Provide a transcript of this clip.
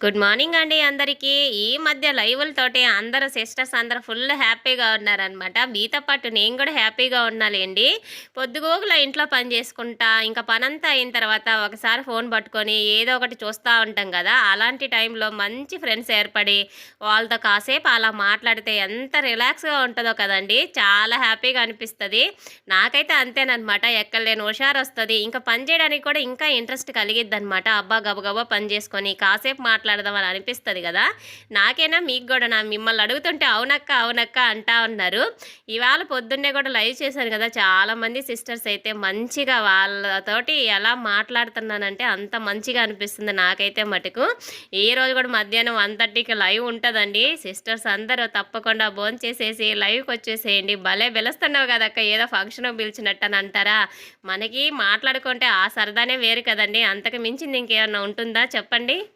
Good morning అండి అందరికీ. ఈ మధ్య లైవ్లతోటి అందరూ సిస్టర్స్ అందరు ఫుల్ హ్యాపీగా ఉన్నారనమాట మీతో పాటు నేను కూడా హ్యాపీగా ఉన్నాలేండి. పొద్దుగోగుల ఇంట్లో పని చేసుకుంటా ఇంకా పనంతా అయిన తర్వాత ఒకసారి ఫోన్ పట్టుకొని ఏదో ఒకటి చూస్తూ ఉంటాం కదా. అలాంటి టైంలో మంచి ఫ్రెండ్స్ ఏర్పడి వాళ్ళతో కాసేపు అలా మాట్లాడితే ఎంత రిలాక్స్గా ఉంటుందో కదండి. చాలా హ్యాపీగా అనిపిస్తుంది. నాకైతే అంతేనమాట ఎక్కడలేని హుషారు వస్తుంది ఇంకా పని చేయడానికి కూడా ఇంకా ఇంట్రెస్ట్ కలిగిద్ది అనమాట అబ్బా గబగబా పని చేసుకొని కాసేపు మాట్లా అని అనిపిస్తుంది కదా. నాకైనా మీకు కూడా నా మిమ్మల్ని అడుగుతుంటే అవునక్క అవునక్క అంటా ఉన్నారు. ఇవాళ పొద్దున్నే కూడా లైవ్ చేశాను కదా. చాలామంది సిస్టర్స్ అయితే మంచిగా వాళ్ళతోటి ఎలా మాట్లాడుతున్నానంటే అంత మంచిగా అనిపిస్తుంది నాకైతే మటుకు. ఈ రోజు కూడా మధ్యాహ్నం వన్ థర్టీకి లైవ్ ఉంటుందండి. సిస్టర్స్ అందరూ తప్పకుండా భోజనం చేసేసి లైవ్కి వచ్చేసేయండి. భలే పిలుస్తున్నావు కదక్క. ఏదో ఫంక్షన్ పిలిచినట్టు అని అంటారా మనకి మాట్లాడుకుంటే ఆ సరదానే వేరు కదండి. అంతకు మించింది ఇంకేమన్నా ఉంటుందా? చెప్పండి.